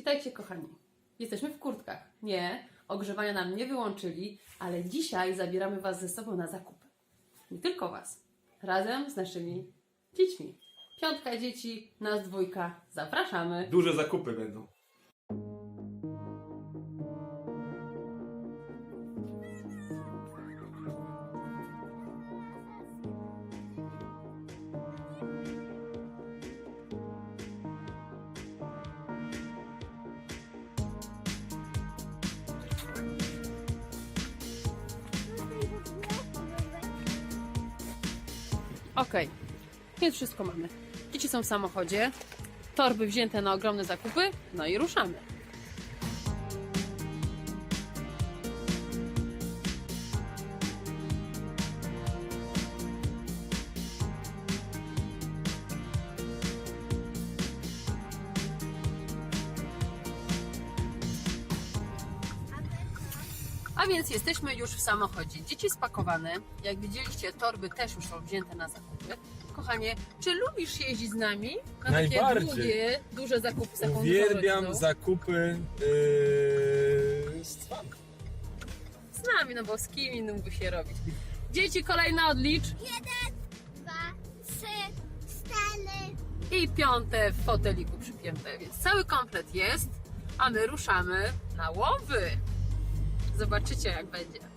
Witajcie kochani. Jesteśmy w kurtkach. Nie, ogrzewania nam nie wyłączyli, ale dzisiaj zabieramy Was ze sobą na zakupy. Nie tylko Was. Razem z naszymi dziećmi. Piątka dzieci, nas dwójka. Zapraszamy. Duże zakupy będą. Okej, więc wszystko mamy. Dzieci są w samochodzie, torby wzięte na ogromne zakupy, no i ruszamy. A więc jesteśmy już w samochodzie. Dzieci spakowane. Jak widzieliście, torby też już są wzięte na zakupy. Kochanie, czy lubisz jeździć z nami na takie Najbardziej. długie, duże zakupy z taką Uwielbiam rodziną? zakupy yy, z wami. Z nami, no bo z kim innym by się robić. Dzieci, kolejna odlicz. dwa, trzy, cztery. I piąte w foteliku przypięte, więc cały komplet jest, a my ruszamy na łowy. Zobaczycie jak będzie.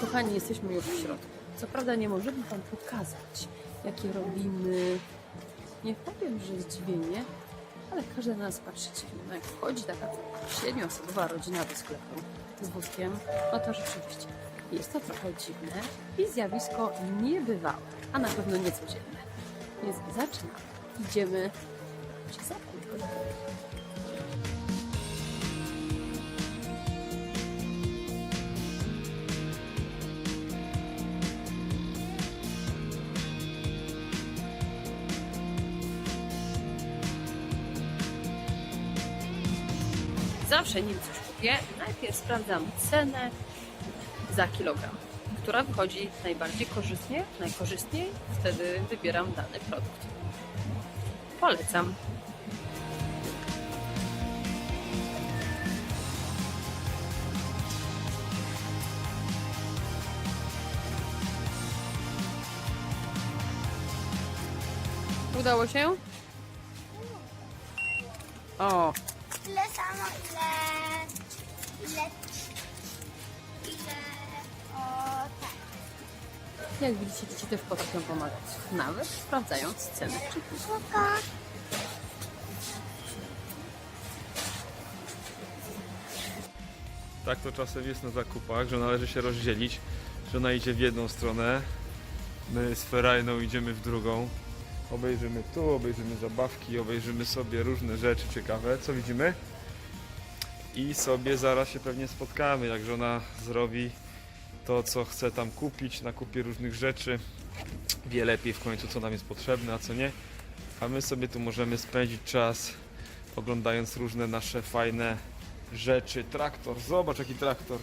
Kochani, jesteśmy już w środku. Co prawda nie możemy Wam pokazać, jakie robimy. Nie powiem, że zdziwienie, ale każdy na nas patrzy dziwnie. No jak wchodzi taka siedmioosobowa rodzina do sklepu z wózkiem, no to rzeczywiście jest to trochę dziwne i zjawisko niebywałe, a na pewno niecodzienne. Więc zaczynamy. Idziemy się zakupić. Zawsze nim coś kupię, najpierw sprawdzam cenę za kilogram, która wychodzi najbardziej korzystnie, najkorzystniej, wtedy wybieram dany produkt. Polecam. Udało się? O, Ile samo, ile... Ile... Ile... O, tak. jak widzicie, dzieci też potrafią pomagać, nawet sprawdzając. Spoko. Tak to czasem jest na zakupach, że należy się rozdzielić. Żona idzie w jedną stronę, my z Ferajną idziemy w drugą. Obejrzymy tu, obejrzymy zabawki, obejrzymy sobie różne rzeczy ciekawe. Co widzimy? I sobie zaraz się pewnie spotkamy, jak żona zrobi to, co chce tam kupić, nakupie różnych rzeczy. Wie lepiej w końcu, co nam jest potrzebne, a co nie. A my sobie tu możemy spędzić czas oglądając różne nasze fajne rzeczy. Traktor, zobacz jaki traktor.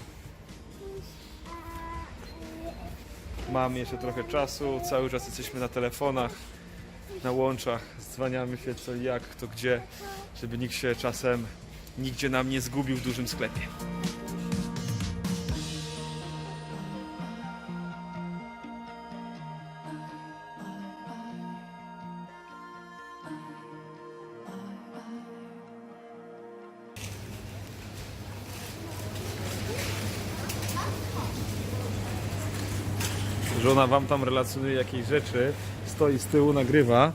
Mamy jeszcze trochę czasu, cały czas jesteśmy na telefonach, na łączach, dzwaniamy się co jak, kto gdzie, żeby nikt się czasem nigdzie nam nie zgubił w dużym sklepie. Żona wam tam relacjonuje jakieś rzeczy, stoi z tyłu, nagrywa.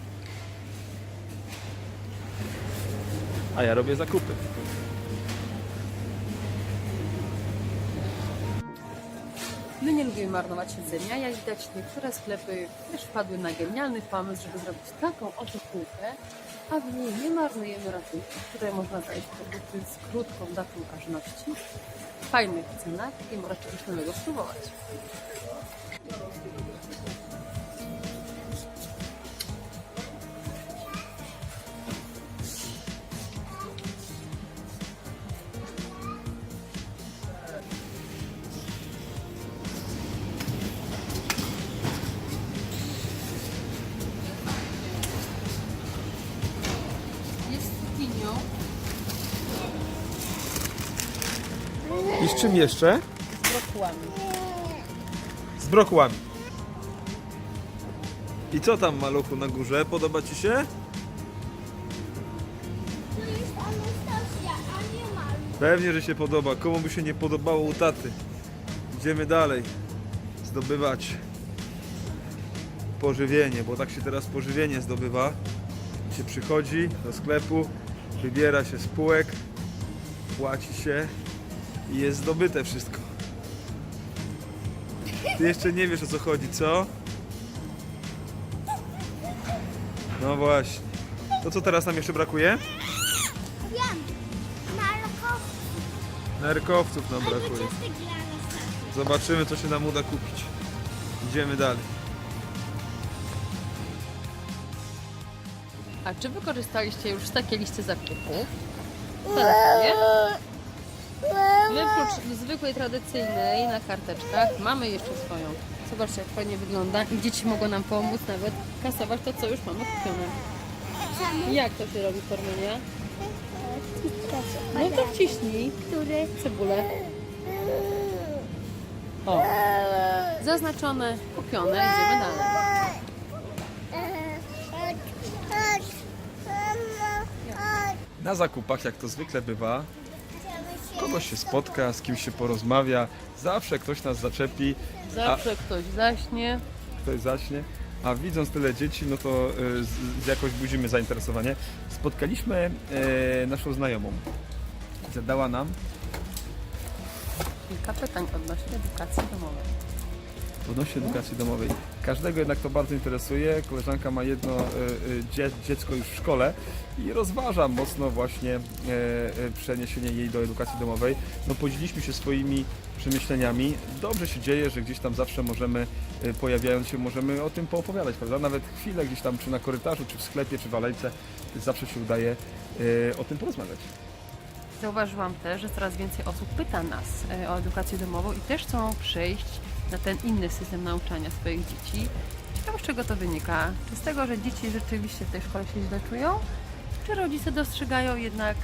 A ja robię zakupy. My nie lubimy marnować jedzenia. Jak widać, niektóre sklepy też wpadły na genialny pomysł, żeby zrobić taką oto a w niej nie marnujemy ratunku, której można znaleźć produkty z krótką datą ważności, w fajnych cenach i możecie coś nowego spróbować. I z czym jeszcze? z brokułami. Z brokułami. I co tam maluchu na górze? Podoba ci się? Tu jest Anastasia, a nie Malu. Pewnie, że się podoba. Komu by się nie podobało u taty? Idziemy dalej. Zdobywać pożywienie, bo tak się teraz pożywienie zdobywa. Się przychodzi do sklepu, wybiera się spółek, płaci się i jest zdobyte wszystko. Ty jeszcze nie wiesz o co chodzi, co? No właśnie. To co teraz nam jeszcze brakuje? Wiem. Malko. Nerkowców nam Albo brakuje. ciastek dla Anastazji. Zobaczymy, co się nam uda kupić. Idziemy dalej. A czy wykorzystaliście już takie listy zakupów? Tak, nie? My oprócz zwykłej, tradycyjnej na karteczkach mamy jeszcze swoją. Zobaczcie, jak fajnie wygląda. I dzieci mogą nam pomóc nawet kasować to, co już mamy kupione. Jak to się robi, Forminia? No to wciśnij Który? cebulę. O, zaznaczone, kupione, idziemy dalej. Na zakupach, jak to zwykle bywa, kogoś się spotka, z kimś się porozmawia, zawsze ktoś nas zaczepi, Zawsze ktoś zaśnie. ktoś zaśnie, a widząc tyle dzieci, no to y, z, z jakoś budzimy zainteresowanie. Spotkaliśmy e, naszą znajomą. Zadała nam Kilka pytań odnośnie edukacji domowej. Odnośnie edukacji domowej. Każdego jednak to bardzo interesuje. Koleżanka ma jedno e, e, dzie, dziecko już w szkole i rozważa mocno właśnie e, przeniesienie jej do edukacji domowej. No podzieliliśmy się swoimi przemyśleniami. Dobrze się dzieje, że gdzieś tam zawsze możemy, pojawiając się, możemy o tym poopowiadać, prawda? Nawet chwilę gdzieś tam, czy na korytarzu, czy w sklepie, czy w alejce, zawsze się udaje o tym porozmawiać. Zauważyłam też, że coraz więcej osób pyta nas o edukację domową i też chcą przejść na ten inny system nauczania swoich dzieci. Ciekawe, z czego to wynika? Czy z tego, że dzieci rzeczywiście w tej szkole się źle czują? Czy rodzice dostrzegają jednak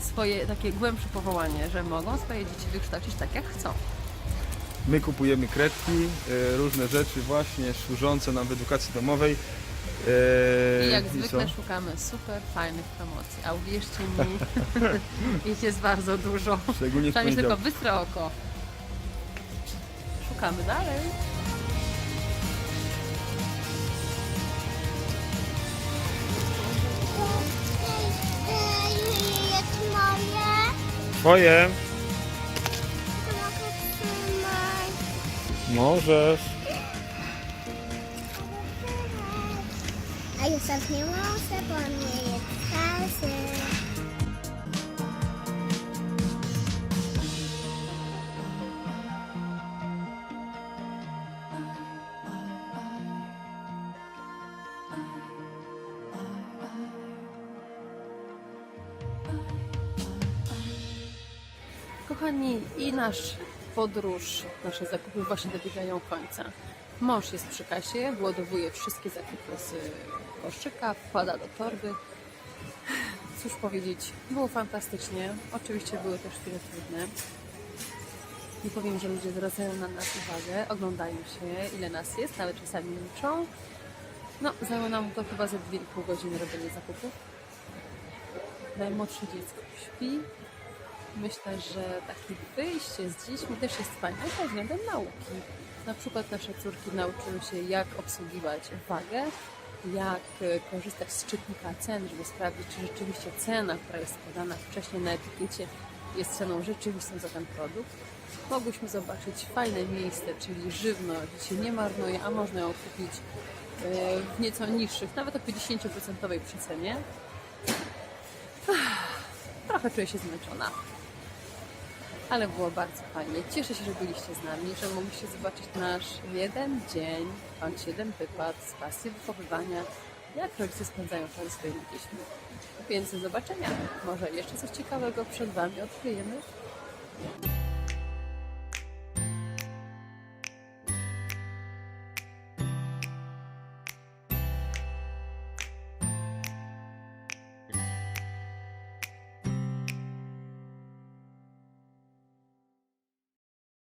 swoje takie głębsze powołanie, że mogą swoje dzieci wykształcić tak, jak chcą? My kupujemy kredki, e, różne rzeczy właśnie służące nam w edukacji domowej. E, I jak zwykle szukamy super fajnych promocji. A uwierzcie mi, ich jest bardzo dużo. Szczególnie w Trzeba mieć tylko bystre oko. Szukamy dalej. Jest moje. Twoje. To mogę trzymać. Możesz. A już nie muszę, bo nie jest kasy. Kochani, i nasz podróż, nasze zakupy właśnie dobiegają końca. Mąż jest przy kasie, władowuje wszystkie zakupy z koszyka, wkłada do torby. Cóż powiedzieć, było fantastycznie. Oczywiście były też chwile trudne. Nie powiem, że ludzie zwracają na nas uwagę, oglądają się, ile nas jest, nawet czasami liczą. No, zajęło nam to chyba ze 2,5 godziny robienie zakupów. Najmłodsze dziecko śpi, Myślę, że takie wyjście z dziećmi też jest fajne pod względem nauki. Na przykład nasze córki nauczyły się, jak obsługiwać wagę, jak e, korzystać z czytnika cen, żeby sprawdzić, czy rzeczywiście cena, która jest podana wcześniej na etykiecie, jest ceną rzeczywistą za ten produkt. Mogłyśmy zobaczyć fajne miejsce, czyli żywność, gdzie się nie marnuje, a można ją kupić e, w nieco niższych, nawet o 50% przecenie. Trochę czuję się zmęczona. Ale było bardzo fajnie. Cieszę się, że byliście z nami, że mogliście zobaczyć nasz jeden dzień, bądź jeden wypad z pasji wychowywania, jak rodzice spędzają czas swoimi dziećmi. Więc do zobaczenia. Może jeszcze coś ciekawego przed Wami odkryjemy.